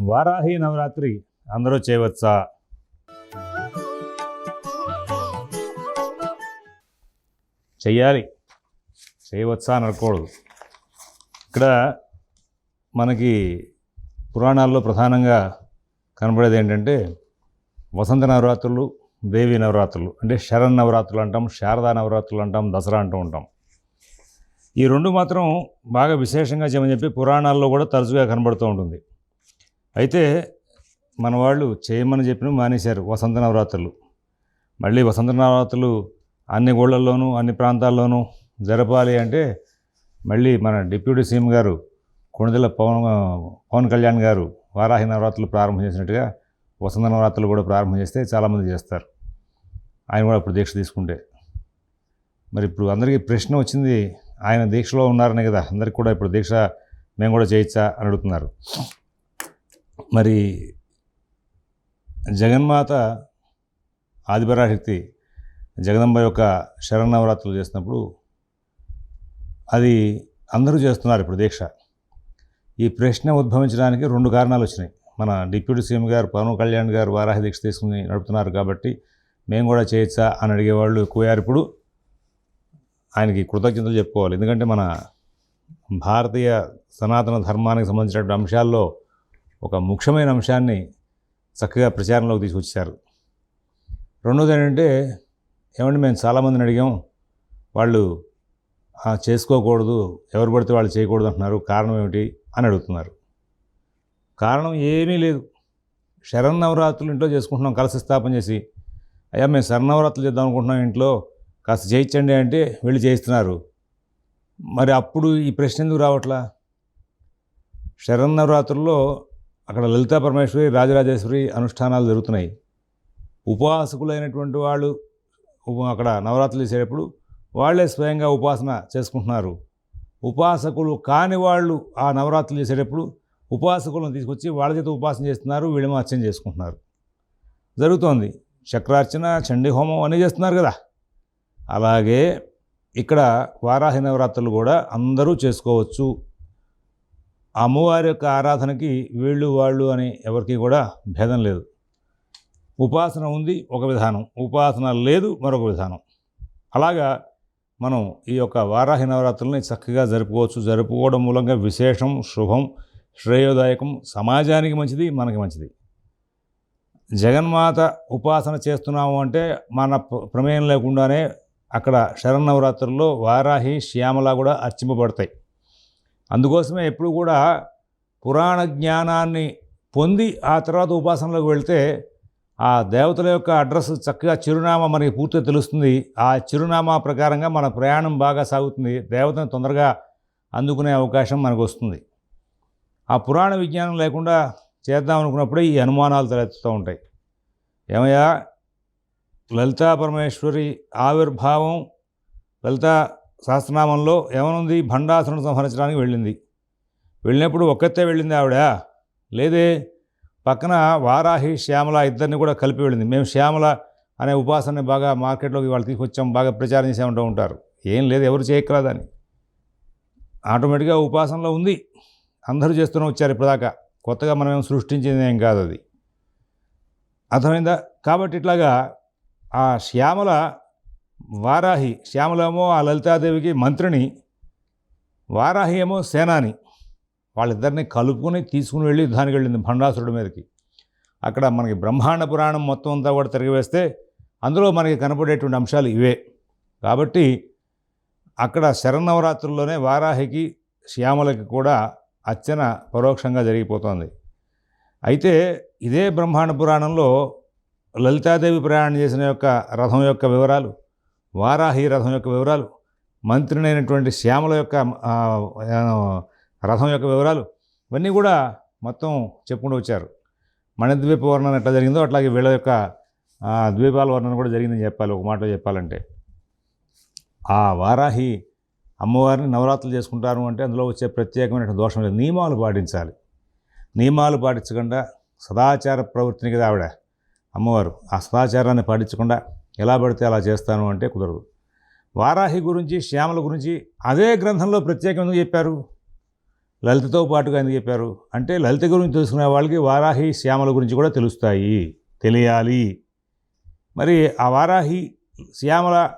వారాహి నవరాత్రి. అందరూ చేయవచ్చా? చెయ్యాలి. చేయవచ్చా అని అనకూడదు. ఇక్కడ మనకి పురాణాల్లో ప్రధానంగా కనబడేది ఏంటంటే వసంత నవరాత్రులు దేవి నవరాత్రులు అంటే శరణ్ నవరాత్రులు అంటాం శారదా నవరాత్రులు అంటాం దసరా అంటూ ఉంటాం. ఈ రెండు మాత్రం బాగా విశేషంగా చేయమని చెప్పి పురాణాల్లో కూడా తరచుగా కనబడుతూ ఉంటుంది. అయితే మన వాళ్ళు చేయమని చెప్పిన మానేశారు వసంత నవరాత్రులు. మళ్ళీ వసంత నవరాత్రులు అన్ని ఊళ్ళల్లోనూ అన్ని ప్రాంతాల్లోనూ జరపాలి అంటే మళ్ళీ మన డిప్యూటీ సీఎం గారు కొణిదెల పవన్ పవన్ కళ్యాణ్ గారు వారాహి నవరాత్రులు ప్రారంభం చేసినట్టుగా వసంత నవరాత్రులు కూడా ప్రారంభం చేస్తే చాలామంది చేస్తారు. ఆయన కూడా ఇప్పుడు దీక్ష తీసుకుంటే. మరి ఇప్పుడు అందరికీ ప్రశ్న వచ్చింది ఆయన దీక్షలో ఉన్నారనే కదా అందరికి కూడా ఇప్పుడు దీక్ష మేము కూడా చేయొచ్చా అని అడుగుతున్నారు. మరి జగన్మాత ఆదిపరాశక్తి జగదంబ యొక్క శరణవరాత్రులు చేసినప్పుడు అది అందరూ చేస్తున్నారు ఇప్పుడు దీక్ష. ఈ ప్రశ్న ఉద్భవించడానికి రెండు కారణాలు వచ్చినాయి. మన డిప్యూటీ సీఎం గారు పవన్ కళ్యాణ్ గారు వారాహ దీక్ష తీసుకుని నడుపుతున్నారు కాబట్టి మేము కూడా చేయొచ్చా అని అడిగేవాళ్ళు ఎక్కువయ్యారు ఇప్పుడు. ఆయనకి కృతజ్ఞతలు చెప్పుకోవాలి. ఎందుకంటే మన భారతీయ సనాతన ధర్మానికి సంబంధించినటువంటి అంశాల్లో ఒక ముఖ్యమైన అంశాన్ని చక్కగా ప్రచారంలోకి తీసుకొచ్చారు. రెండోది ఏంటంటే ఏమంటే మేము చాలామందిని అడిగాం వాళ్ళు చేసుకోకూడదు ఎవరు పడితే వాళ్ళు చేయకూడదు అంటున్నారు కారణం ఏమిటి? అని అడుగుతున్నారు. కారణం ఏమీ లేదు. శరన్నవరాత్రులు ఇంట్లో చేసుకుంటున్నాం కలిసి స్థాపన చేసి. అయ్యా మేము శరణవరాత్రులు చేద్దాం అనుకుంటున్నాం ఇంట్లో కాస్త చేయించండి అంటే వెళ్ళి చేయిస్తున్నారు. మరి అప్పుడు ఈ ప్రశ్న ఎందుకు రావట్లా? శరన్నవరాత్రుల్లో అక్కడ లలితా పరమేశ్వరి రాజరాజేశ్వరి అనుష్ఠానాలు జరుగుతున్నాయి. ఉపవాసకులైనటువంటి వాళ్ళు అక్కడ నవరాత్రులు చేసేటప్పుడు వాళ్ళే స్వయంగా ఉపాసన చేసుకుంటున్నారు. ఉపాసకులు కాని వాళ్ళు ఆ నవరాత్రులు చేసేటప్పుడు ఉపాసకులను తీసుకొచ్చి వాళ్ళ చేత ఉపాసన చేస్తున్నారు వీళ్ళేమో అర్చన చేసుకుంటున్నారు. జరుగుతోంది. చక్రార్చన చండీ హోమం అన్నీ చేస్తున్నారు కదా. అలాగే ఇక్కడ వారాహి నవరాత్రులు కూడా అందరూ చేసుకోవచ్చు. అమ్మవారి యొక్క ఆరాధనకి వీళ్ళు వాళ్ళు అని ఎవరికి కూడా భేదం లేదు. ఉపాసన ఉంది ఒక విధానం. ఉపాసన లేదు మరొక విధానం. అలాగా మనం ఈ యొక్క వారాహి నవరాత్రుల్ని చక్కగా జరుపుకోవచ్చు. జరుపుకోవడం మూలంగా విశేషం శుభం శ్రేయోదాయకం సమాజానికి మంచిది మనకి మంచిది. జగన్మాత ఉపాసన చేస్తున్నాము అంటే మన ప్ర- ప్రమేయం లేకుండానే అక్కడ శరన్నవరాత్రుల్లో వారాహి శ్యామల కూడా అర్చింపబడతాయి. అందుకోసమే ఎప్పుడు కూడా పురాణ జ్ఞానాన్ని పొంది ఆ తర్వాత ఉపాసనలోకి వెళ్తే ఆ దేవతల యొక్క అడ్రస్ చక్కగా చిరునామా మనకి పూర్తిగా తెలుస్తుంది. ఆ చిరునామా ప్రకారంగా మన ప్రయాణం బాగా సాగుతుంది. దేవతను తొందరగా అందుకునే అవకాశం మనకు వస్తుంది. ఆ పురాణ విజ్ఞానం లేకుండా చేద్దాం అనుకున్నప్పుడే ఈ అనుమానాలు తలెత్తుతూ ఉంటాయి. ఏమయ్యా? లలితా పరమేశ్వరి ఆవిర్భావం లలితా సహస్రనామంలో ఏమనుంది? భండాసురుని సంహరించడానికి వెళ్ళింది. వెళ్ళినప్పుడు ఒక్కతే వెళ్ళింది ఆవిడ. లేదే పక్కన వారాహి శ్యామల ఇద్దరిని కూడా కలిపి వెళ్ళింది. మేము శ్యామల అనే ఉపాసనని బాగా మార్కెట్లోకి వాళ్ళు తీసుకొచ్చాం బాగా ప్రచారం చేసామంటూ ఉంటారు. ఏం లేదు ఎవరు చేయక్కర్లేదని ఆటోమేటిక్గా ఉపాసనలో ఉంది. అందరూ చేస్తూనే వచ్చారు ఇప్పటిదాకా. కొత్తగా మనం ఏం సృష్టించింది ఏం కాదు అది. అర్థమైందా? కాబట్టి ఇట్లాగా ఆ శ్యామల వారాహి శ్యామలేమో ఆ లలితాదేవికి మంత్రిని వారాహి ఏమో సేనాని. వాళ్ళిద్దరిని కలుపుకొని తీసుకుని వెళ్ళి దానికి వెళ్ళింది భండాసురుడి మీదకి. అక్కడ మనకి బ్రహ్మాండ పురాణం మొత్తం అంతా కూడా తిరగవేస్తే అందులో మనకి కనపడేటువంటి అంశాలు ఇవే. కాబట్టి అక్కడ శరన్నవరాత్రుల్లోనే వారాహికి శ్యామలకి కూడా అర్చన పరోక్షంగా జరిగిపోతుంది. అయితే ఇదే బ్రహ్మాండ పురాణంలో లలితాదేవి ప్రయాణం చేసిన యొక్క రథం యొక్క వివరాలు వారాహి రథం యొక్క వివరాలు మంత్రినైనటువంటి శ్యామల యొక్క రథం యొక్క వివరాలు ఇవన్నీ కూడా మొత్తం చెప్పుకుంటూ వచ్చారు. మణిద్వీప వర్ణన ఎట్లా జరిగిందో అట్లాగే వీళ్ళ యొక్క ద్వీపాల వర్ణన కూడా జరిగిందని చెప్పాలి ఒక మాటలో చెప్పాలంటే. ఆ వారాహి అమ్మవారిని నవరాత్రులు చేసుకుంటారు అంటే అందులో వచ్చే ప్రత్యేకమైన దోషం లేదు. నియమాలు పాటించాలి. నియమాలు పాటించకుండా సదాచార ప్రవృత్తిని కదా ఆవిడ అమ్మవారు ఆ సదాచారాన్ని పాటించకుండా ఎలా పడితే అలా చేస్తాను అంటే కుదరదు. వారాహి గురించి శ్యామల గురించి అదే గ్రంథంలో ప్రత్యేకంగా ఎందుకు చెప్పారు? లలితతో పాటుగా ఎందుకు చెప్పారు? అంటే లలిత గురించి తెలుసుకునే వాళ్ళకి వారాహి శ్యామల గురించి కూడా తెలుస్తాయి తెలియాలి. మరి ఆ వారాహి శ్యామల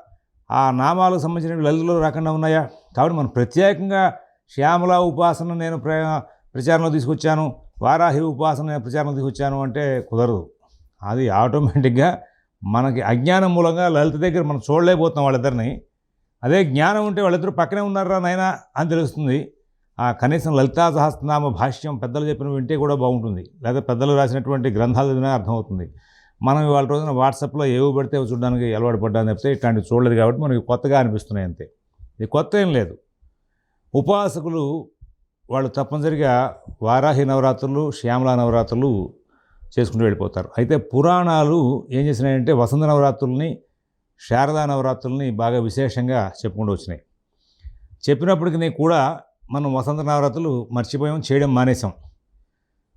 ఆ నామాలకు సంబంధించిన లలితలో రాకుండా ఉన్నాయా? కాబట్టి మనం ప్రత్యేకంగా శ్యామల ఉపాసన నేను ప్ర ప్రచారంలో తీసుకొచ్చాను వారాహి ఉపాసన నేను ప్రచారంలో తీసుకొచ్చాను అంటే కుదరదు. అది ఆటోమేటిక్గా మనకి అజ్ఞానం మూలంగా లలిత దగ్గర మనం చూడలేకపోతున్నాం వాళ్ళిద్దరిని. అదే జ్ఞానం ఉంటే వాళ్ళిద్దరు పక్కనే ఉన్నారా నాయన అని తెలుస్తుంది. ఆ కనీసం లలితా సహస్రనామ భాష్యం పెద్దలు చెప్పిన వింటే కూడా బాగుంటుంది. లేదా పెద్దలు రాసినటువంటి గ్రంథాలు చదివినా అర్థమవుతుంది. మనం ఇవాళ రోజున వాట్సాప్లో ఏవో పెడితే అవి చూడడానికి అలవాటు పడ్డాని చెప్తే ఇట్లాంటివి చూడలేదు కాబట్టి మనకి కొత్తగా అనిపిస్తున్నాయి అంతే. ఇది కొత్త ఏం లేదు. ఉపాసకులు వాళ్ళు తప్పనిసరిగా వారాహి నవరాత్రులు శ్యామల నవరాత్రులు చేసుకుంటూ వెళ్ళిపోతారు. అయితే పురాణాలు ఏం చేసినాయంటే వసంత నవరాత్రుల్ని శారదా నవరాత్రుల్ని బాగా విశేషంగా చెప్పుకుంటూ వచ్చినాయి. చెప్పినప్పటికీ కూడా మనం వసంత నవరాత్రులు మర్చిపోయాం చేయడం మానేసాం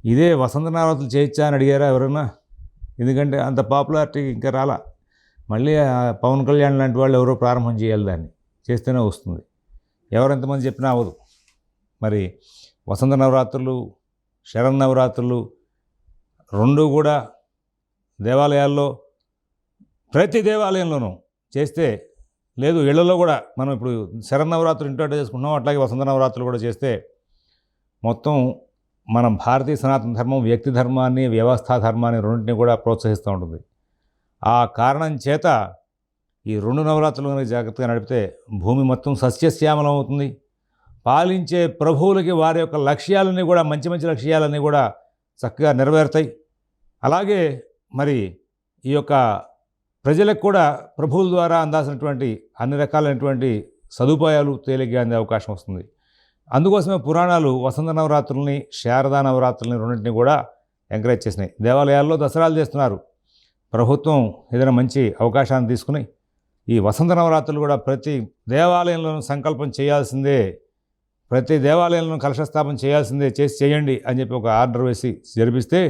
ఇదే వసంత నవరాత్రులు చేయొచ్చా అని అడిగారా ఎవరైనా ఎందుకంటే అంత పాపులారిటీ ఇంకా రాలా. మళ్ళీ పవన్ కళ్యాణ్ లాంటి వాళ్ళు ఎవరో ప్రారంభం చేయాలి దాన్ని. చేస్తేనే వస్తుంది. ఎవరెంతమంది చెప్పినా అవ్వదు. మరి వసంత నవరాత్రులు శరన్నవరాత్రులు రెండు కూడా దేవాలయాల్లో ప్రతి దేవాలయంలోనూ చేస్తే లేదు ఇళ్ళలో కూడా మనం ఇప్పుడు శరన్నవరాత్రులు ఇంట్లో చేసుకుంటున్నాం అట్లాగే వసంత నవరాత్రులు కూడా చేస్తే మొత్తం మనం భారతీయ సనాతన ధర్మం వ్యక్తి ధర్మాన్ని వ్యవస్థా ధర్మాన్ని రెండింటిని కూడా ప్రోత్సహిస్తూ ఉంటుంది. ఆ కారణం చేత ఈ రెండు నవరాత్రులు కనుక జాగ్రత్తగా నడిపితే భూమి మొత్తం సస్యశ్యామలం అవుతుంది. పాలించే ప్రభువులకి వారి యొక్క లక్ష్యాలన్నీ కూడా మంచి మంచి లక్ష్యాలన్నీ కూడా చక్కగా నెరవేరుతాయి. అలాగే మరి ఈ యొక్క ప్రజలకు కూడా ప్రభువుల ద్వారా అందాల్సినటువంటి అన్ని రకాలైనటువంటి సదుపాయాలు తేలిగ్గా అందే అవకాశం వస్తుంది. అందుకోసమే పురాణాలు వసంత నవరాత్రుల్ని శారదా నవరాత్రుల్ని రెండింటిని కూడా ఎంకరేజ్ చేసినాయి. దేవాలయాల్లో దసరాలు చేస్తున్నారు. ప్రభుత్వం ఏదైనా మంచి అవకాశాన్ని తీసుకుని ఈ వసంత నవరాత్రులు కూడా ప్రతి దేవాలయంలోనూ సంకల్పం చేయాల్సిందే ప్రతి దేవాలయంలోనూ కలశస్థాపన చేయాల్సిందే చేసి చేయండి అని చెప్పి ఒక ఆర్డర్ వేసి జరిపిస్తే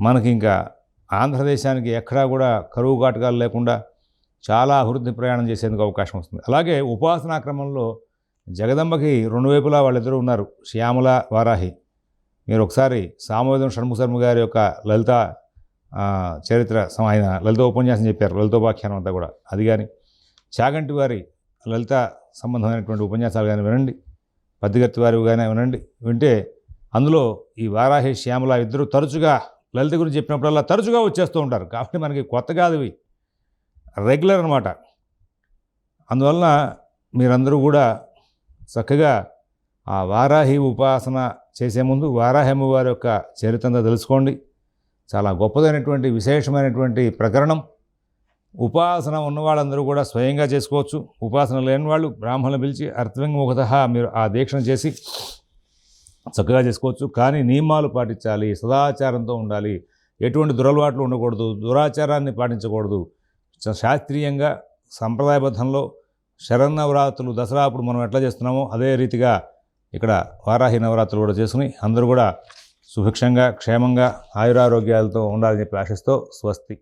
మనకి ఇంకా ఆంధ్రదేశానికి ఎక్కడా కూడా కరువు కాటకాలు లేకుండా చాలా అభివృద్ధి ప్రయాణం చేసేందుకు అవకాశం వస్తుంది. అలాగే ఉపాసనా క్రమంలో జగదంబకి రెండు వైపులా వాళ్ళిద్దరూ ఉన్నారు. శ్యామల వారాహి. మీరు ఒకసారి సామవేదం షణ్ముఖ శర్మ గారి యొక్క లలిత చరిత్ర ఆయన లలిత ఉపన్యాసం చెప్పారు. లలితోపాఖ్యానం అంతా కూడా. అది కానీ చాగంటి వారి లలిత సంబంధమైనటువంటి ఉపన్యాసాలు కానీ వినండి. పద్దిగత్తి వారి కానీ వినండి. వింటే అందులో ఈ వారాహి శ్యామల ఇద్దరు తరచుగా లలిత గురించి చెప్పినప్పుడల్లా తరచుగా వచ్చేస్తూ ఉంటారు. కాబట్టి మనకి కొత్త కాదు ఇవి. రెగ్యులర్ అనమాట అందువలన మీరందరూ కూడా చక్కగా ఆ వారాహి ఉపాసన చేసే ముందు వారాహి వారి యొక్క చరిత్ర తెలుసుకోండి. చాలా గొప్పదైనటువంటి విశేషమైనటువంటి ప్రకరణం. ఉపాసన ఉన్న వాళ్ళందరూ కూడా స్వయంగా చేసుకోవచ్చు. ఉపాసన లేని వాళ్ళు బ్రాహ్మణులు పిలిచి అర్థంగముఖత మీరు ఆ దీక్షను చేసి చక్కగా చేసుకోవచ్చు. కానీ నియమాలు పాటించాలి సదాచారంతో ఉండాలి. ఎటువంటి దురలవాట్లు ఉండకూడదు. దురాచారాన్ని పాటించకూడదు. శాస్త్రీయంగా సంప్రదాయబద్ధంలో శరన్నవరాత్రులు దసరా అప్పుడు మనం ఎట్లా చేస్తున్నామో అదే రీతిగా ఇక్కడ వారాహి నవరాత్రులు కూడా చేసుకుని అందరూ కూడా సుభిక్షంగా క్షేమంగా ఆయురారోగ్యాలతో ఉండాలని చెప్పి ఆశిస్తూ స్వస్తి.